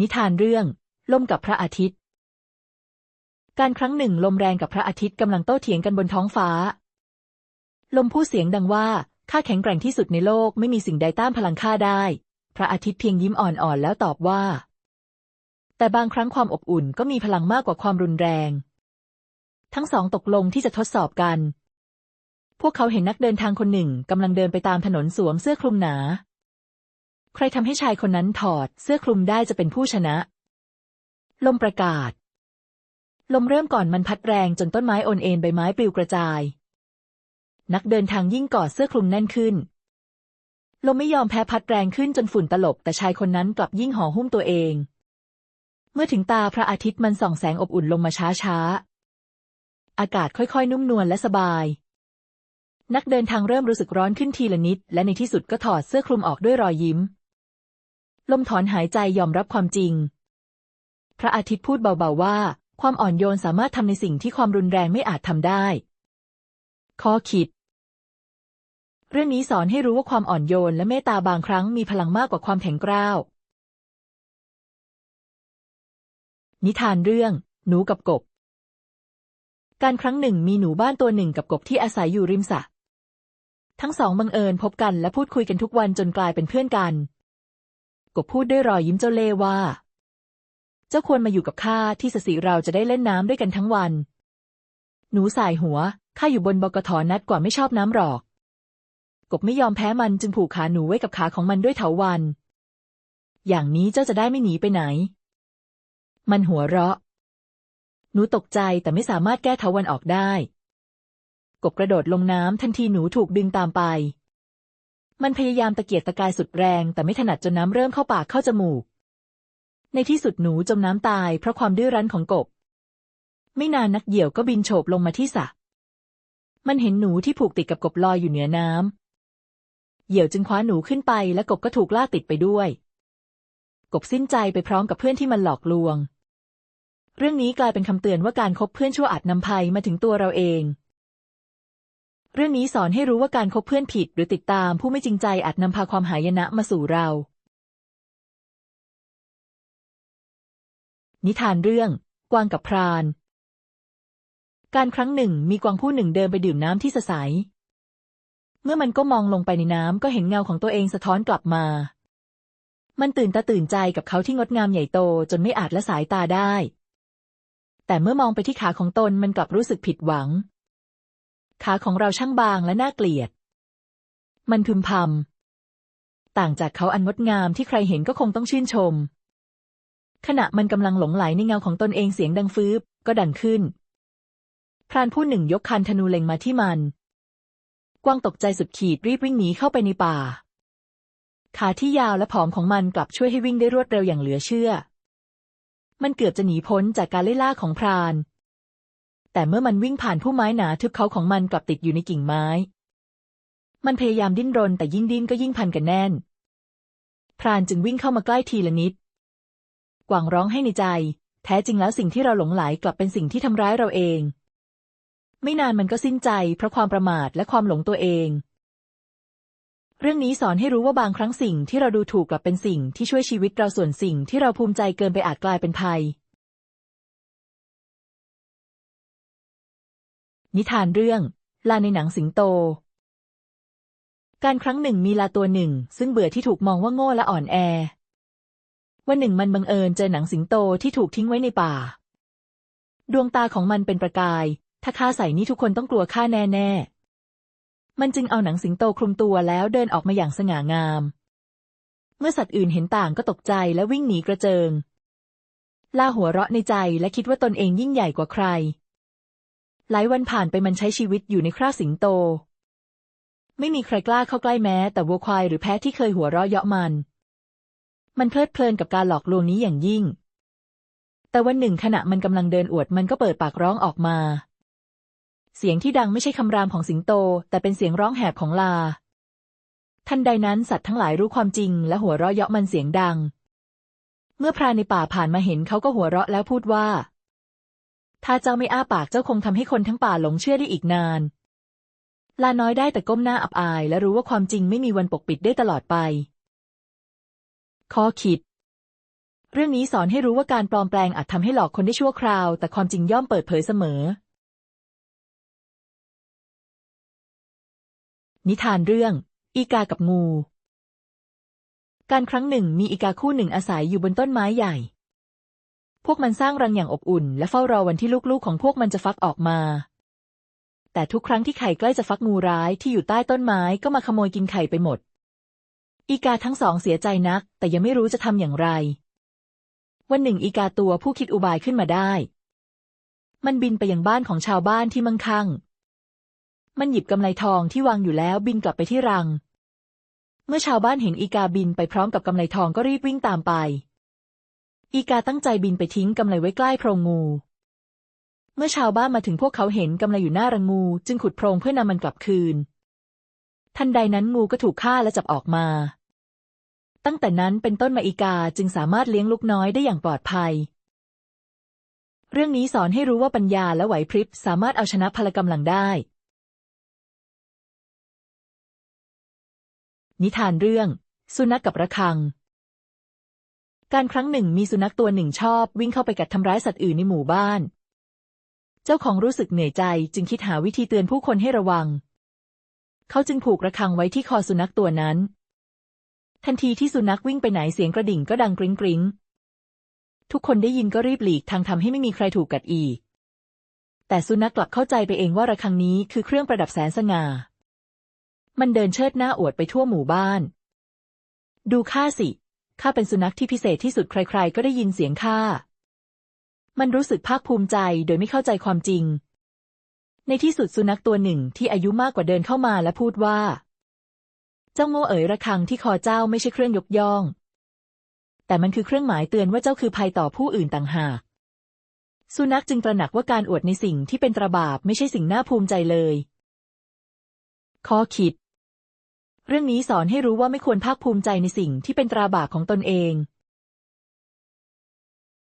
นิทานเรื่อง ลมกับพระอาทิตย์ การครั้งหนึ่งลมแรงกับพระอาทิตย์กำลังโต้เถียงกันบนท้องฟ้า ลมพูดเสียงดังว่าข้าแข็งแกร่งที่สุดในโลกไม่มีสิ่งใดต้านพลังข้าได้ พระอาทิตย์เพียงยิ้มอ่อนๆแล้วตอบว่า แต่บางครั้งความอบอุ่นก็มีพลังมากกว่าความรุนแรง ทั้งสองตกลงที่จะทดสอบกัน พวกเขาเห็นนักเดินทางคนหนึ่งกำลังเดินไปตามถนนสวมเสื้อคลุมหนา ใครทำให้ชายคนนั้นถอดเสื้อคลุมได้จะเป็นผู้ชนะ ลมประกาศ ลมเริ่มก่อนมันพัดแรงจนต้นไม้โอนเอ็นใบไม้ปลิวกระจาย นักเดินทางยิ่งกอดเสื้อคลุมแน่นขึ้น ลมไม่ยอมแพ้พัดแรงขึ้นจนฝุ่นตลบ แต่ชายคนนั้นกลับยิ่งห่อหุ้มตัวเอง เมื่อถึงตาพระอาทิตย์มันส่องแสงอบอุ่นลงมาช้าๆอากาศค่อยๆ นุ่มนวลและสบาย นักเดินทางเริ่มรู้สึกร้อนขึ้นทีละนิด และในที่สุดก็ถอดเสื้อคลุมออกด้วยรอยยิ้ม ลมถอนหายใจยอมรับความจริง พระอาทิตย์พูดเบาๆว่า ความอ่อนโยนสามารถทำในสิ่งที่ความรุนแรงไม่อาจทำได้ ข้อคิด เรื่องนี้สอนให้รู้ว่าความอ่อนโยนและเมตตาบางครั้งมีพลังมากกว่าความแข็งกร้าว นิทานเรื่อง หนูกับกบ การครั้งหนึ่งมีหนูบ้านตัวหนึ่งกับกบที่อาศัยอยู่ริมสระทั้งสองบังเอิญพบกันและพูดคุยกันทุกวันจนกลายเป็นเพื่อนกัน กบพูดด้วยรอยยิ้มเจ้าเล่ว่า เจ้าควรมาอยู่กับข้าที่สสิเราจะได้เล่นน้ำด้วยกันทั้งวัน หนูสายหัวข้าอยู่บนบกทนัดกว่าไม่ชอบน้ำหรอก กบไม่ยอมแพ้มันจึงผูกขาหนูไว้กับขาของมันด้วยเถาวัน อย่างนี้เจ้าจะได้ไม่หนีไปไหน มันหัวเราะ หนูตกใจแต่ไม่สามารถแก้เถาวันออกได้ กบกระโดดลงน้ำทันทีหนูถูกดึงตามไป มันพยายามตะเกียกตะกายสุดแรง แต่ไม่ถนัดจนน้ำเริ่มเข้าปากเข้าจมูก ในที่สุดหนูจมน้ำตายเพราะความดื้อรั้นของกบ ไม่นานนักเหยี่ยวก็บินโฉบลงมาที่สระมันเห็นหนูที่ผูกติดกับกบลอยอยู่เหนือน้ำเหยี่ยวจึงคว้าหนูขึ้นไปและกบก็ถูกลากติดไปด้วย กบสิ้นใจไปพร้อมกับเพื่อนที่มันหลอกลวง เรื่องนี้กลายเป็นคำเตือนว่าการคบเพื่อนชั่วอาจนำภัยมาถึงตัวเราเอง เรื่องนี้สอนให้รู้ว่าการคบเพื่อนผิด หรือติดตามผู้ไม่จริงใจอาจนำพาความหายนะมาสู่เรา นิทานเรื่อง กวางกับพราน การครั้งหนึ่งมีกวางผู้หนึ่งเดินไปดื่มน้ำที่สใสเมื่อมันก็มองลงไปในน้ำก็เห็นเงาของตัวเองสะท้อนกลับมา มันตื่นตาตื่นใจกับเขาที่งดงามใหญ่โตจนไม่อาจละสายตาได้ แต่เมื่อมองไปที่ขาของตนมันกลับรู้สึกผิดหวัง ขาของเราช่างบางและน่าเกลียด มันพึมพำ ต่างจากเขาอันงดงามที่ใครเห็นก็คงต้องชื่นชม ขณะมันกำลังหลงไหลในเงาของตนเองเสียงดังฟืบก็ดังขึ้น พรานผู้หนึ่งยกคันธนูเล็งมาที่มัน กวางตกใจสุดขีดรีบวิ่งหนีเข้าไปในป่า ขาที่ยาวและผอมของมันกลับช่วยให้วิ่งได้รวดเร็วอย่างเหลือเชื่อ มันเกือบจะหนีพ้นจากการไล่ล่าของพราน แต่เมื่อมันวิ่งผ่านผู้ไม้หนาทึบเขาของมันกลับติดอยู่ในกิ่งไม้ มันพยายามดิ้นรนแต่ยิ่งดิ้นก็ยิ่งพันกันแน่น พรานจึงวิ่งเข้ามาใกล้ทีละนิด กวางร้องให้ในใจ แท้จริงแล้วสิ่งที่เราหลงไหลกลับเป็นสิ่งที่ทำร้ายเราเอง ไม่นานมันก็สิ้นใจเพราะความประมาทและความหลงตัวเอง เรื่องนี้สอนให้รู้ว่าบางครั้งสิ่งที่เราดูถูกกลับเป็นสิ่งที่ช่วยชีวิตเราส่วนสิ่งที่เราภูมิใจเกินไปอาจกลายเป็นภัย นิทานเรื่อง ลาในหนังสิงโต การครั้งหนึ่งมีลาตัวหนึ่ง ซึ่งเบื่อที่ถูกมองว่าโง่และอ่อนแอ วันหนึ่งมันบังเอิญเจอหนังสิงโตที่ถูกทิ้งไว้ในป่า ดวงตาของมันเป็นประกาย ถ้าข้าใส่นี่ทุกคนต้องกลัวข้าแน่ๆ มันจึงเอาหนังสิงโตคลุมตัวแล้วเดินออกมาอย่างสง่างาม เมื่อสัตว์อื่นเห็นต่างก็ตกใจและวิ่งหนีกระเจิงลาหัวเราะในใจและคิดว่าตนเองยิ่งใหญ่กว่าใคร หลายวันผ่านไปมันใช้ชีวิตอยู่ในคราสิงโต ไม่มีใครกล้าเข้าใกล้แม้ แต่วัวควายหรือแพะที่เคยหัวเราะเยาะมัน มันเพลิดเพลินกับการหลอกลวงนี้อย่างยิ่ง แต่วันหนึ่งขณะมันกำลังเดินอวดมันก็เปิดปากร้องออกมา เสียงที่ดังไม่ใช่คำรามของสิงโต แต่เป็นเสียงร้องแหบของลา ทันใดนั้นสัตว์ทั้งหลายรู้ความจริง และหัวเราะเยาะมันเสียงดัง เมื่อพรานในป่าผ่านมาเห็นเขาก็หัวเราะแล้วพูดว่า ถ้าเจ้าไม่อ้าปากเจ้าคงทำให้คนทั้งป่าหลงเชื่อได้อีกนาน ลาน้อยได้แต่ก้มหน้าอับอาย และรู้ว่าความจริงไม่มีวันปกปิดได้ตลอดไป ข้อคิด เรื่องนี้สอนให้รู้ว่าการปลอมแปลงอาจทำให้หลอกคนได้ชั่วคราว แต่ความจริงย่อมเปิดเผยเสมอ นิทานเรื่อง อีกากับงู การครั้งหนึ่งมีอีกาคู่หนึ่งอาศัยอยู่บนต้นไม้ใหญ่ พวกมันสร้างรังอย่างอบอุ่น และเฝ้ารอวันที่ลูกๆของพวกมันจะฟักออกมา แต่ทุกครั้งที่ไข่ใกล้จะฟักงูร้ายที่อยู่ใต้ต้นไม้ก็มาขโมยกินไข่ไปหมด อีกาทั้งสองเสียใจนัก แต่ยังไม่รู้จะทำอย่างไร วันหนึ่งอีกาตัวผู้คิดอุบายขึ้นมาได้ มันบินไปยังบ้านของชาวบ้านที่มั่งคั่ง มันหยิบกำไลทองที่วางอยู่แล้วบินกลับไปที่รัง เมื่อชาวบ้านเห็นอีกาบินไปพร้อมกับกำไลทองก็รีบวิ่งตามไป อีกาตั้งใจบินไปทิ้งกำไลไว้ใกล้โพรงงู เมื่อชาวบ้านมาถึงพวกเขาเห็นกำไลอยู่หน้ารังงู จึงขุดโพรงเพื่อนำมันกลับคืน ทันใดนั้นงูก็ถูกฆ่าและจับออกมา ตั้งแต่นั้นเป็นต้นมาอีกาจึงสามารถเลี้ยงลูกน้อยได้อย่างปลอดภัย เรื่องนี้สอนให้รู้ว่าปัญญาและไหวพริบสามารถเอาชนะพลกำลังได้ นิทานเรื่อง สุนัขกกับระฆัง การครั้งหนึ่งมีสุนัขตัวหนึ่งชอบ วิ่งเข้าไปกัดทำร้ายสัตว์อื่นในหมู่บ้าน เจ้าของรู้สึกเหนื่อยใจจึงคิดหาวิธีเตือนผู้คนให้ระวัง เขาจึงผูกระฆังไว้ที่คอสุนัขตัวนั้น ทันทีที่สุนัขวิ่งไปไหนเสียงกระดิ่งก็ดังกริ้งกริ้งทุกคนได้ยินก็รีบหลีกทางทำให้ไม่มีใครถูกกัดอีก แต่สุนัขกลับเข้าใจไปเองว่าระฆังนี้คือเครื่องประดับแสนสง่า มันเดินเชิดหน้าอวดไปทั่วหมู่บ้าน ดูข้าสิ ข้าเป็นสุนัขที่พิเศษที่สุดใคร ๆ ก็ได้ยินเสียงข้า มันรู้สึกภาคภูมิใจโดยไม่เข้าใจความจริง ในที่สุดสุนัขตัวหนึ่งที่อายุมากกว่าเดินเข้ามาและพูดว่า เจ้าโง่เอ๋ยระฆังที่คอเจ้าไม่ใช่เครื่องยกย่อง แต่มันคือเครื่องหมายเตือนว่าเจ้าคือภัยต่อผู้อื่นต่างหาก สุนัขจึงตระหนักว่าการอวดในสิ่งที่เป็นตราบาปไม่ใช่สิ่งน่าภูมิใจเลย ข้อคิด เรื่องนี้สอนให้รู้ว่าไม่ควรภาคภูมิใจในสิ่งที่เป็นตราบาปของตนเอง